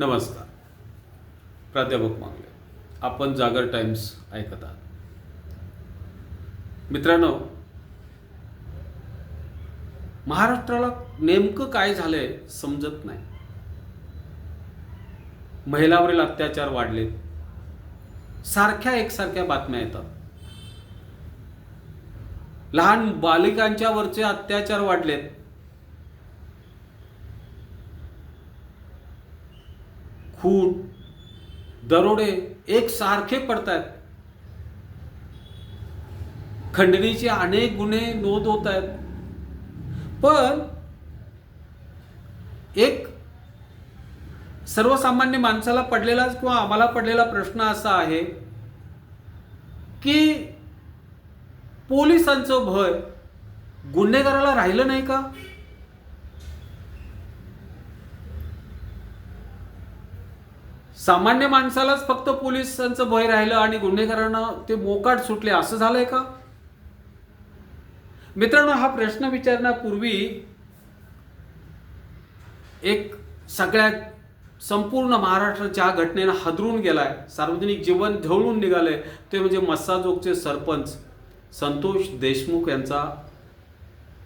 नमस्कार. प्राध्यापक मांगले. आपण जागर टाइम्स ऐकत आहात. मित्रांनो महाराष्ट्राला नेमकं काय झालंय समजत नाही. महिलावरील अत्याचार वाढलेत. सारख्या एकसारख्या बातम्या येतात. लहान बालिकांच्यावरचे अत्याचार वाढलेत. खून दरोडे एक सारखे पडतायत. खंडणीचे अनेक गुन्हे नोंद होत आहेत पण एक सर्वसामान्य माणसाला पडलेला किंवा आम्हाला पडलेला प्रश्न असा आहे की पोलिसांचं भय गुन्हेगाराला राहिलं नाही का? सामान्य माणसालाच फक्त पोलिसांचं भय राहिलं आणि गुन्हेगारांना ते मोकाट सुटले. असं झालंय का? मित्रांनो हा प्रश्न विचारण्यापूर्वी एक सगळ्यात संपूर्ण महाराष्ट्र ज्या घटनेनं हादरून गेलाय. सार्वजनिक जीवन ढवळून निघालंय. ते म्हणजे मस्साजोगचे सरपंच संतोष देशमुख यांचा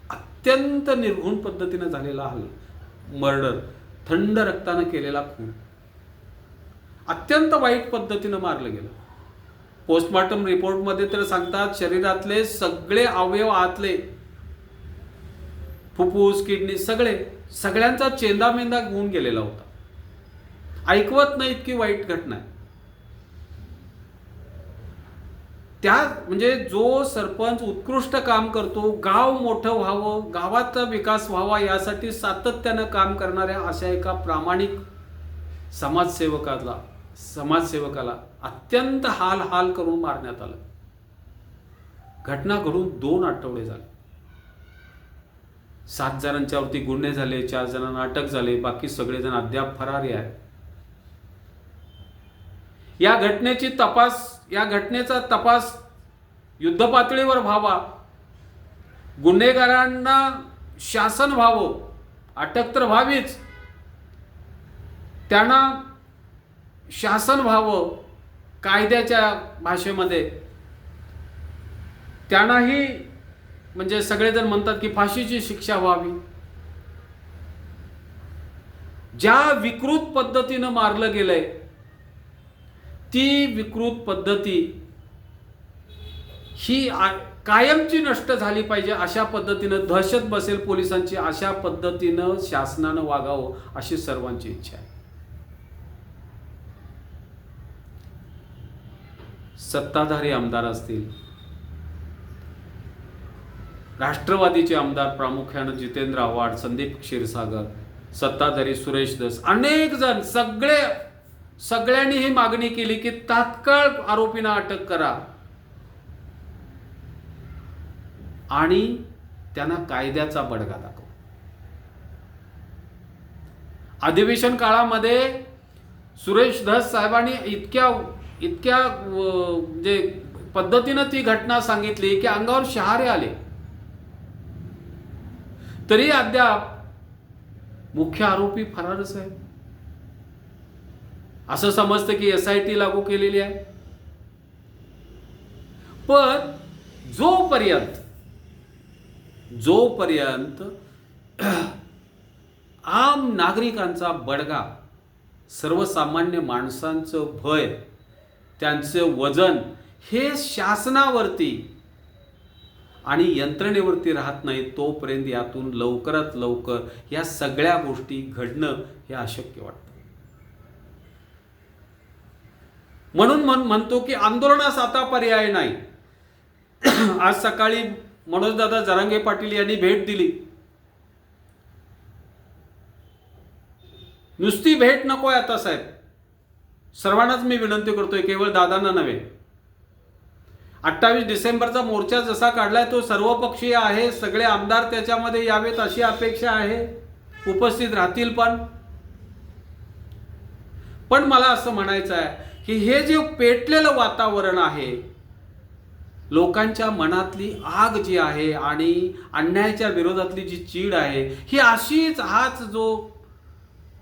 अत्यंत निर्घुण पद्धतीनं झालेला हल्ला मर्डर. थंड रक्तानं केलेला खून. अत्यंत वाईट पद्धतीनं मारलं गेलं. पोस्टमॉर्टम रिपोर्टमध्ये तर सांगतात शरीरातले सगळे अवयव आतले फुफ्फुस किडनी सगळे सगळ्यांचा चेंदामेंदा होऊन गेलेला होता. ऐकवत नाही इतकी वाईट घटना आहे. त्या म्हणजे जो सरपंच उत्कृष्ट काम करतो गाव मोठं व्हावं गावाचा विकास व्हावा यासाठी सातत्यानं काम करणाऱ्या अशा एका प्रामाणिक समाजसेवकाला समाजसेवकाला अत्यंत हाल हाल करून मारण्यात आलं. घटना घडून दोन आठवडे झाले. सात जणांच्यावरती गुन्हे झाले चार जणांना अटक झाले बाकी सगळेजण अद्याप फरारी आहेत. या घटनेची तपास या घटनेचा तपास युद्धपातळीवर व्हावा गुन्हेगारांना शासन व्हावं अटक तर व्हावीच त्यांना शासन व्हावं कायद्याच्या भाषेमध्ये. त्यांनाही म्हणजे सगळेजण म्हणतात की फाशीची शिक्षा व्हावी. ज्या विकृत पद्धतीनं मारलं गेलंय ती विकृत पद्धती ही कायमची नष्ट झाली पाहिजे अशा पद्धतीनं दहशत बसेल पोलिसांची अशा पद्धतीनं शासनानं वागावं अशी सर्वांची इच्छा आहे. सत्ताधारी आमदार असतील. राष्ट्रवादीचे आमदार प्रामुख्यानं जितेंद्र आव्हाड संदीप क्षीरसागर सत्ताधारी सुरेश दस अनेक जण सगळे सगळ्यांनी ही मागणी केली की तात्काळ आरोपींना अटक करा. आणि त्यांना कायद्याचा बडगा दाखवा. अधिवेशन काळामध्ये सुरेश धस साहेबांनी इतक्या इतक्या जे म्हणजे पद्धतीनं ती घटना सांगितली की अंगावर शहारे आले. तरी अद्याप मुख्य आरोपी फरारच आहे. असं समजतं की एस आय टी लागू केलेली आहे. पण जोपर्यंत जोपर्यंत आम नागरिकांचा बडगा सर्वसामान्य माणसांचं भय त्यांचं वजन हे शासनावरती आणि यंत्रणेवरती राहत नाही तोपर्यंत यातून लवकरात लवकर या सगळ्या गोष्टी घडणं हे अशक्य वाटतं. म्हणून म्हण म्हणतो की आंदोलनास आता पर्याय नाही. आज सकाळी मनोजदादा जरांगे पाटील यांनी भेट दिली. नुसती भेट नको आता साहेब. सर्वांनाच मी विनंती करतोय केवळ दादांना नव्हे. अठ्ठावीस डिसेंबरचा मोर्चा जसा काढलाय तो सर्वपक्षीय आहे सगळे आमदार त्याच्यामध्ये यावेत अशी अपेक्षा आहे. उपस्थित राहतील पण. पण मला असं म्हणायचं आहे की हे जे पेटलेलं वातावरण आहे लोकांच्या मनातली आग जी आहे आणि अन्यायाच्या विरोधातली जी चीड आहे ही अशीच हाच जो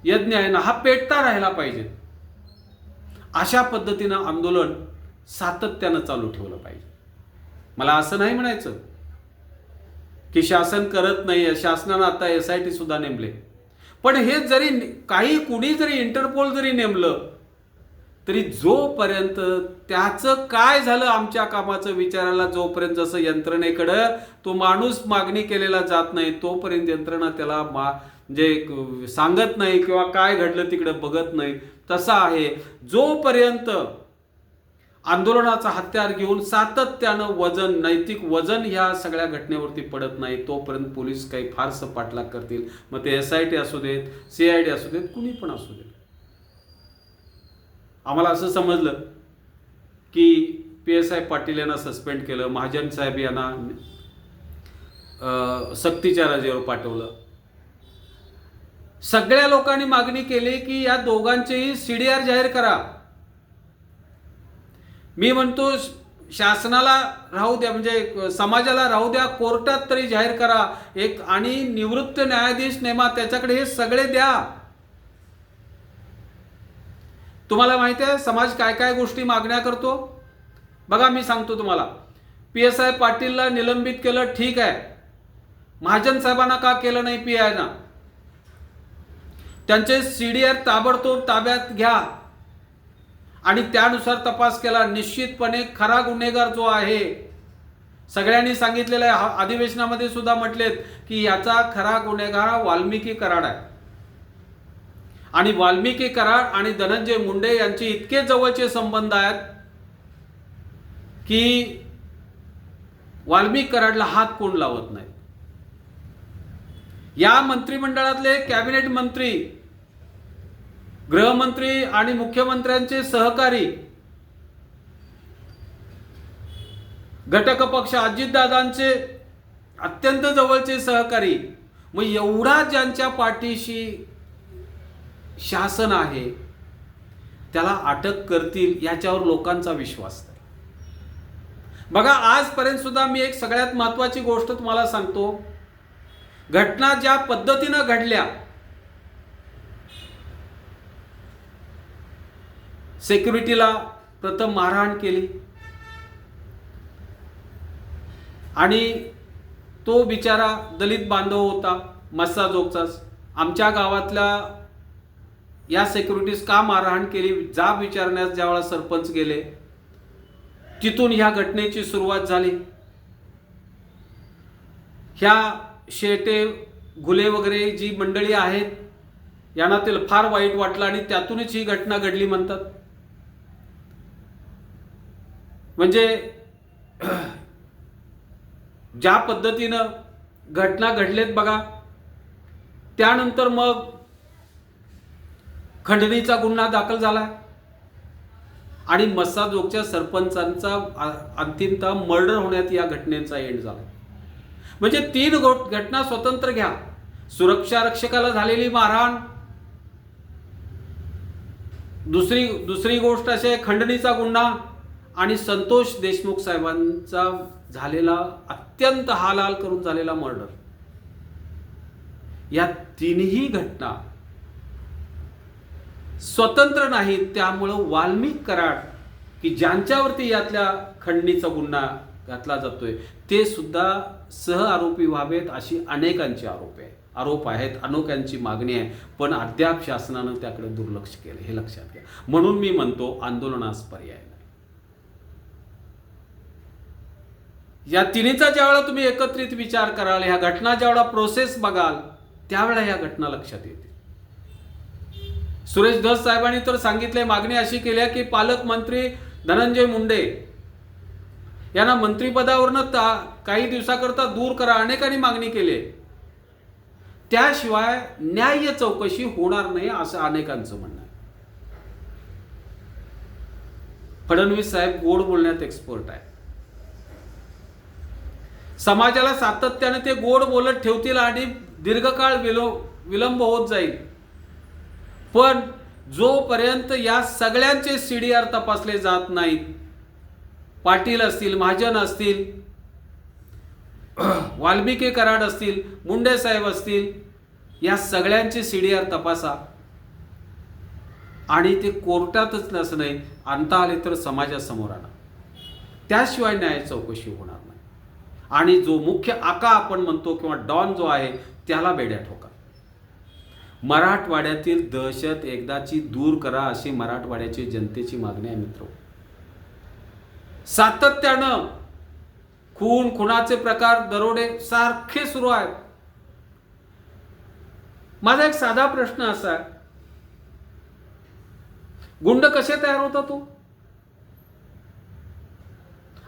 यज्ञ आहे ना हा पेटता राहायला पाहिजे. अशा पद्धतीनं आंदोलन सातत्यानं चालू ठेवलं पाहिजे. मला असं नाही म्हणायचं की शासन करत नाही शासनानं आता एस आय टी सुद्धा नेमले. पण हे जरी काही कुणी जरी इंटरपोल जरी नेमलं तरी जोपर्यंत त्याचं काय झालं आमच्या कामाचं विचारायला जोपर्यंत जसं यंत्रणेकडं तो माणूस मागणी केलेला जात नाही तोपर्यंत यंत्रणा त्याला मा म्हणजे सांगत नाही किंवा काय घडलं तिकडं बघत नाही तसा आहे. जोपर्यंत आंदोलनाचा हत्यार घेऊन सातत्यानं वजन नैतिक वजन ह्या सगळ्या घटनेवरती पडत नाही तोपर्यंत पोलीस काही फारसं पाठलाग करतील. मग ते एस आय टी असू देत सी आय डी असू देत कुणी पण असू देत. आम्हाला असं समजलं की पी एस आय पाटील यांना सस्पेंड केलं महाजन साहेब यांना सक्तीच्या रजेवर पाठवलं. सगळ्या लोकांनी मागणी केली की या दोघांचेही आर जाहीर करा. मी म्हणतो शासनाला राहू द्या म्हणजे समाजाला राहू द्या कोर्टात तरी जाहीर करा. एक आणि निवृत्त न्यायाधीश नेमा त्याच्याकडे हे सगळे द्या. तुम्हाला माहिती आहे समाज काय काय गोष्टी मागण्या करतो? बघा मी सांगतो तुम्हाला. पी एस आय पाटीलला निलंबित केलं ठीक आहे. महाजन साहेबांना का केलं नाही पी आयना त्यांचे सी डी आर ताबडतोब ताब्यात घ्या. आणि त्यानुसार तपास केला. निश्चितपणे खरा गुन्हेगार जो आहे सगळ्यांनी सांगितलेलं आहे. हा- अधिवेशनामध्ये सुद्धा म्हटलेत की याचा खरा गुन्हेगार हा वाल्मिकी कराड आहे. आणि वाल्मिकी कराड आणि धनंजय मुंडे यांचे इतके जवळचे संबंध आहेत की वाल्मिक कराडला हात कोण लावत नाही? या मंत्रिमंडळातले कॅबिनेट मंत्री गृहमंत्री आणि मुख्यमंत्र्यांचे सहकारी घटक पक्ष अजितदादांचे अत्यंत जवळचे सहकारी. मग एवढा ज्यांच्या पाठीशी शासन आहे त्याला अटक करतील याच्यावर लोकांचा विश्वास नाही. बघा आजपर्यंत सुद्धा मी एक सगळ्यात महत्वाची गोष्ट तुम्हाला सांगतो. घटना ज्या पद्धतीनं घडल्या सेक्युरिटीला प्रथम मारहाण केली. आणि तो बिचारा दलित बांधव होता मस्साजोगचाच आमच्या गावातल्या या सेक्युरिटीज का मारहाण केली जाब विचारण्यास ज्यावेळा सरपंच गेले तिथून ह्या घटनेची सुरुवात झाली. ह्या शेटे घुले वगैरे जी मंडळी आहेत यांना ते फार वाईट वाटलं आणि त्यातूनच ही घटना घडली म्हणतात. म्हणजे ज्या पद्धतीनं घटना घडलेत बघा त्यानंतर मग खंडणीचा गुन्हा दाखल झाला. आणि मस्साजोगच्या सरपंचांचा अंतिमता अंतिमतः मर्डर होण्यात या घटनेचा एंड झाला. म्हणजे तीन घटना स्वतंत्र घ्या. सुरक्षा रक्षकाला झालेली मारहाण. दुसरी दुसरी गोष्ट अशी आहे खंडणीचा गुन्हा. आणि संतोष देशमुख साहेबांचा झालेला अत्यंत हालाल करून झालेला मर्डर या तिन्ही घटना स्वतंत्र नाहीत त्यामुळं वाल्मिक कराड की ज्यांच्यावरती यातल्या खंडणीचा गुन्हा घातला जातोय ते सुद्धा सह आरोपी व्हावेत अशी अनेकांची आरोप आहे. आरोप आहेत अनोख्यांची मागणी आहे पण अद्याप शासनानं त्याकडे दुर्लक्ष केलं हे लक्षात घ्या. म्हणून मी म्हणतो आंदोलनास पर्याय नाही या तिन्हीचा ज्यावेळा तुम्ही एकत्रित विचार कराल ह्या घटना ज्यावेळा प्रोसेस बघाल त्यावेळेला ह्या घटना लक्षात येतील सुरेश धस साहेबांनी तर सांगितले मागणी अशी केली की पालकमंत्री धनंजय मुंडे यांना मंत्रिपदावरनं ता काही दिवसाकरता दूर करा अनेकांनी मागणी केली त्याशिवाय न्याय्य चौकशी होणार नाही असं अनेकांचं म्हणणं आहे. फडणवीस साहेब गोड बोलण्यात एक्सपर्ट आहे समाजाला सातत्याने ते गोड बोलत ठेवतील आणि दीर्घकाळ विलो विलंब होत जाईल. पण जोपर्यंत या सगळ्यांचे सी डी आर तपासले जात नाहीत पाटील असतील महाजन असतील वाल्मिकी कराड असतील मुंडे साहेब असतील या सगळ्यांचे सी डी आर तपासा. आणि ते कोर्टातच नसणे आणता आले तर समाजासमोर आणा. त्याशिवाय न्याय चौकशी होणार. आणि जो मुख्य आका आपण म्हणतो किंवा डॉन जो आहे त्याला बेड्या ठोका. मराठवाड्यातील दहशत एकदाची दूर करा अशी मराठवाड्याची जनतेची मागणी आहे मित्र. सातत्यानं खून खुनाचे प्रकार दरोडे सारखे सुरू आहेत. माझा एक साधा प्रश्न असा आहे. गुंड कसे तयार होता तो?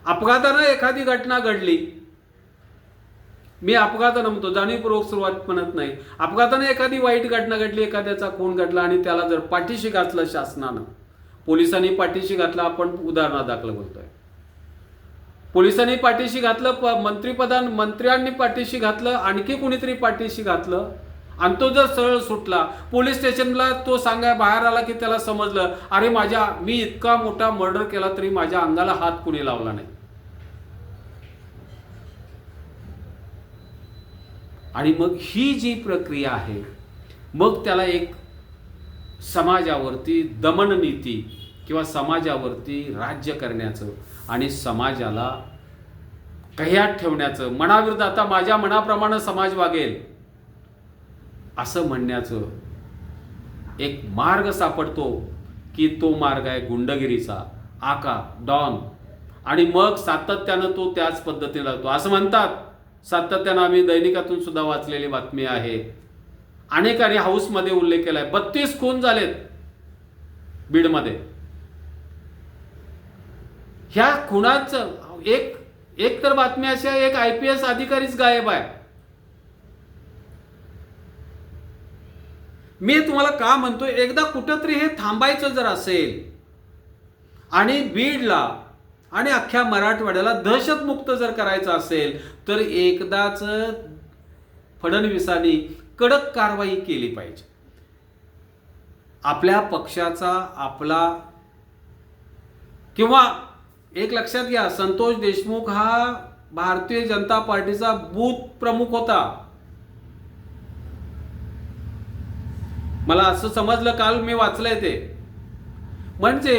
अपघातानं एखादी घटना घडली मी अपघात म्हणतो जाणीवपूर्वक सुरुवात म्हणत नाही. अपघातानं एखादी वाईट घटना घडली एखाद्याचा खून घडला आणि त्याला जर पाठीशी घातलं शासनानं पोलिसांनी पाठीशी घातलं आपण उदाहरणा दाखल बोलतोय पोलिसांनी पाठीशी घातलं प मंत्रीपदान मंत्र्यांनी पाठीशी घातलं आणखी कुणीतरी पाठीशी घातलं आणि तो जर सरळ सुटला पोलीस स्टेशनला तो सांगाय बाहेर आला की त्याला समजलं अरे माझ्या मी इतका मोठा मर्डर केला तरी माझ्या अंगाला हात कुणी लावला नाही. आणि मग ही जी प्रक्रिया आहे मग त्याला एक समाजावरती दमननीती किंवा समाजावरती राज्य करण्याचं आणि समाजाला कह्यात ठेवण्याचं मनाविरुद्ध आता माझ्या मनाप्रमाणे समाज वागेल असं म्हणण्याचं एक मार्ग सापडतो की तो मार्ग आहे गुंडगिरीचा आका डॉन. आणि मग सातत्यानं तो त्याच पद्धतीने लागतो. असं म्हणतात. सातत्यानं आम्ही दैनिकातून सुद्धा वाचलेली बातमी आहे. अनेकांनी हाऊसमध्ये उल्लेख केलाय. बत्तीस खून झालेत बीडमध्ये. ह्या खुणाचं एक एक तर बातमी अशी आहे एक आय पी एस अधिकारीच गायब आहे. मी तुम्हाला का म्हणतोय? एकदा कुठंतरी हे थांबायचं जर असेल आणि बीडला आणि अख्ख्या मराठवाड्याला दहशतमुक्त जर करायचं असेल तर एकदाच फडणवीसांनी कडक कारवाई केली पाहिजे. आपल्या पक्षाचा आपला किंवा एक लक्षात घ्या संतोष देशमुख हा भारतीय जनता पार्टीचा बूथ प्रमुख होता. मला असं समजलं काल मी वाचलंय ते. म्हणजे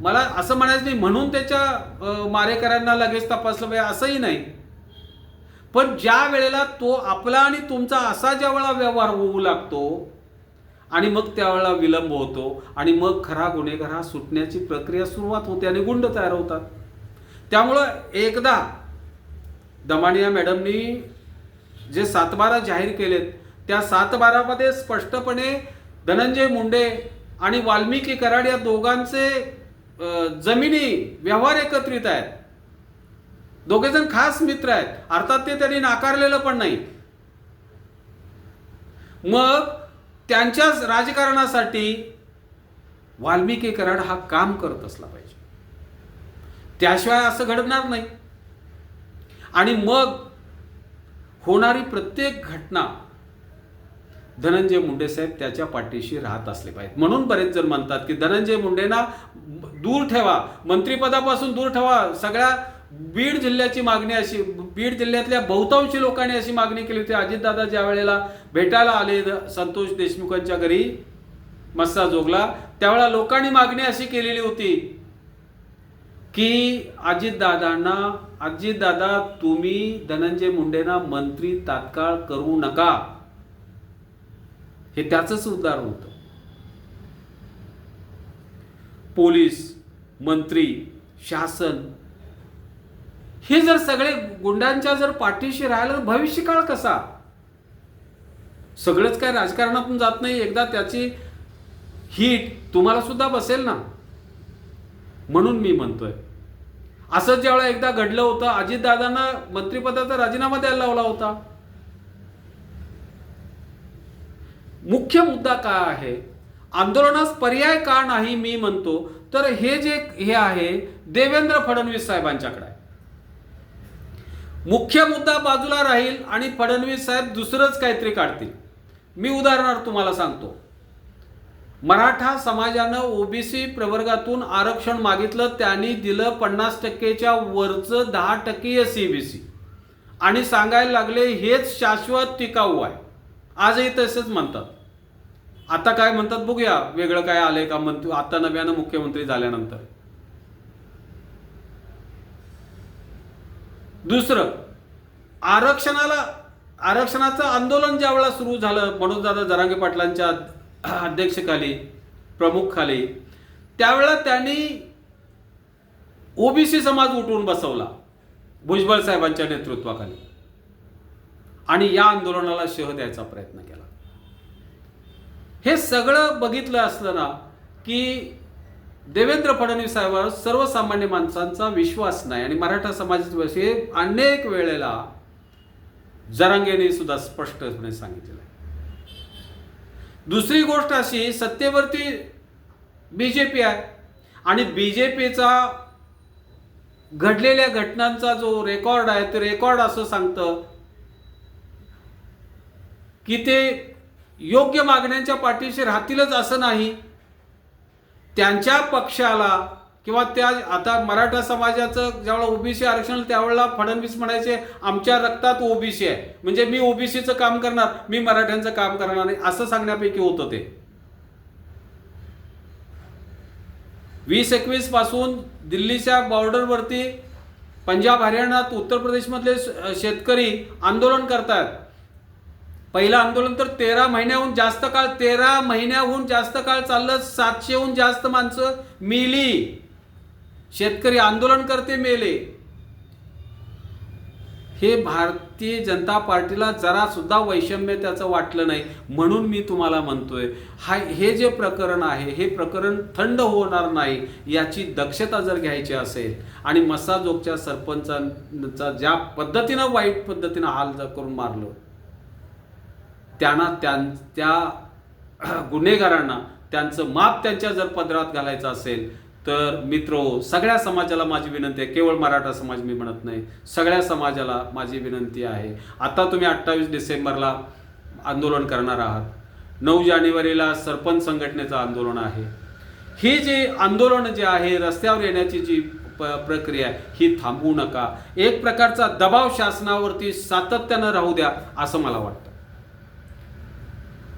मला असं म्हणायचं नाही म्हणून त्याच्या मारेकऱ्यांना लगेच तपासलं पाहिजे असंही नाही. पण ज्या वेळेला तो आपला आणि तुमचा असा ज्या वेळा व्यवहार होऊ लागतो आणि मग त्यावेळेला विलंब होतो आणि मग खरा गुन्हेगार हा सुटण्याची प्रक्रिया सुरुवात होते आणि गुंड तयार होतात. त्यामुळं एकदा दमानिया मॅडमनी जे सातबारा जाहीर केलेत त्या सातबारामध्ये स्पष्टपणे धनंजय मुंडे आणि वाल्मिकी कराड या दोघांचे जमिनी व्यवहार एकत्रित आहेत. दोघेजण खास मित्र आहेत. अर्थात ते त्यांनी नाकारलेलं पण नाही. मग त्यांच्याच राजकारणासाठी वाल्मिकी कराड हा काम करत असला पाहिजे. त्याशिवाय असं घडणार नाही. आणि मग होणारी प्रत्येक घटना धनंजय मुंडे साहेब त्याच्या पाठीशी राहत असले पाहिजेत. म्हणून बरेच जण म्हणतात की धनंजय मुंडेंना दूर ठेवा मंत्रिपदापासून दूर ठेवा सगळ्या बीड जिल्ह्याची मागणी अशी बीड जिल्ह्यातल्या बहुतांशी लोकांनी अशी मागणी केली होती. अजितदादा ज्या वेळेला भेटायला आले संतोष देशमुखांच्या घरी मस्सा जोगला त्यावेळेला लोकांनी मागणी अशी केलेली होती की अजितदादांना अजितदादा तुम्ही धनंजय मुंडेंना मंत्री तात्काळ करू नका. हे त्याचंच उदाहरण होतं. पोलीस मंत्री शासन हे जर सगळे गुंडांच्या जर पाठीशी राहिलं तर भविष्यकाळ कसा? सगळंच काय राजकारणातून जात नाही. एकदा त्याची हीट तुम्हाला सुद्धा बसेल ना? म्हणून मी म्हणतोय. असं ज्यावेळा एकदा घडलं होतं अजितदादांना मंत्रिपदाचा राजीनामा द्यायला लावला होता. मुख्य मुद्दा काय आहे? आंदोलनास पर्याय का नाही मी म्हणतो तर हे जे हे आहे देवेंद्र फडणवीस साहेबांच्याकडे मुख्य मुद्दा बाजूला राहील आणि फडणवीस साहेब दुसरंच काहीतरी काढतील. मी उदाहरणार्थ तुम्हाला सांगतो. मराठा समाजानं ओबीसी प्रवर्गातून आरक्षण मागितलं त्यांनी दिलं पन्नास टक्केच्या वरचं दहा टक्के सीबीसी आणि सांगायला लागले हेच शाश्वत टिकाऊ आहे. आजही तसेच म्हणतात. आता काय म्हणतात बघूया वेगळं काय आलंय का मंत्री आता नव्यानं मुख्यमंत्री झाल्यानंतर. दुसरं आरक्षणाला आरक्षणाचं आंदोलन ज्यावेळेला सुरू झालं मनोजदादा जरांगे पाटलांच्या अध्यक्षखाली प्रमुखखाली त्यावेळेला त्यांनी ओबीसी समाज उठवून बसवला भुजबळ साहेबांच्या नेतृत्वाखाली. आणि या आंदोलनाला शह द्यायचा प्रयत्न केला. हे सगळं बघितलं असलं ना की देवेंद्र फडणवीस साहेबांवर सर्वसामान्य माणसांचा विश्वास नाही. आणि मराठा समाजाचे हे अनेक वेळेला जरांगेने सुद्धा स्पष्टपणे सांगितलेलं आहे. दुसरी गोष्ट अशी सत्तेवरती बीजेपी आहे. आणि बीजेपीचा घडलेल्या घटनांचा जो रेकॉर्ड आहे ते रेकॉर्ड असं सांगतं की ते योग्य मागण्यांच्या पाठीशी राहतीलच असं नाही. त्यांच्या पक्षाला किंवा त्या आता मराठा समाजाचं ज्यावेळेला ओबीसी आरक्षण त्यावेळेला फडणवीस म्हणायचे आमच्या रक्तात ओबीसी आहे. म्हणजे मी ओबीसीचं काम करणार मी मराठ्यांचं काम करणार नाही असं सांगण्यापैकी होतं ते. वीस एकवीसपासून दिल्लीच्या बॉर्डरवरती पंजाब हरियाणात उत्तर प्रदेशमधले शेतकरी आंदोलन करतात पहिलं आंदोलन तर तेरा महिन्याहून जास्त काळ तेरा महिन्याहून जास्त काळ चाललं सातशेहून जास्त माणसं मेली. शेतकरी आंदोलन करते मेले. हे भारतीय जनता पार्टीला जरा सुद्धा वैषम्य त्याचं वाटलं नाही म्हणून मी तुम्हाला म्हणतोय हा हे जे प्रकरण आहे हे प्रकरण थंड होणार नाही याची दक्षता जर घ्यायची असेल आणि मसाजोगच्या सरपंचांचा ज्या पद्धतीनं वाईट पद्धतीनं हाल जर करून मारलं त्यांना त्यां त्या गुन्हेगारांना त्यांचं माप त्यांच्या जर पदरात घालायचं असेल तर मित्रो हो, सगळ्या समाजाला माझी विनंती आहे. केवळ मराठा समाज मी म्हणत नाही. सगळ्या समाजाला माझी विनंती आहे. आता तुम्ही अठ्ठावीस डिसेंबरला आंदोलन करणार आहात. नऊ जानेवारीला सरपंच संघटनेचं आंदोलन आहे. ही जी आंदोलन जे आहे रस्त्यावर येण्याची जी प- प्रक्रिया ही थांबवू नका. एक प्रकारचा दबाव शासनावरती सातत्यानं राहू द्या असं मला वाटतं.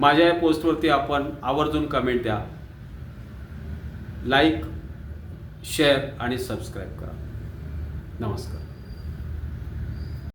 माझ्या या पोस्टवरती आपण आवर्जून कमेंट द्या. लाईक शेअर आणि सबस्क्राईब करा. नमस्कार.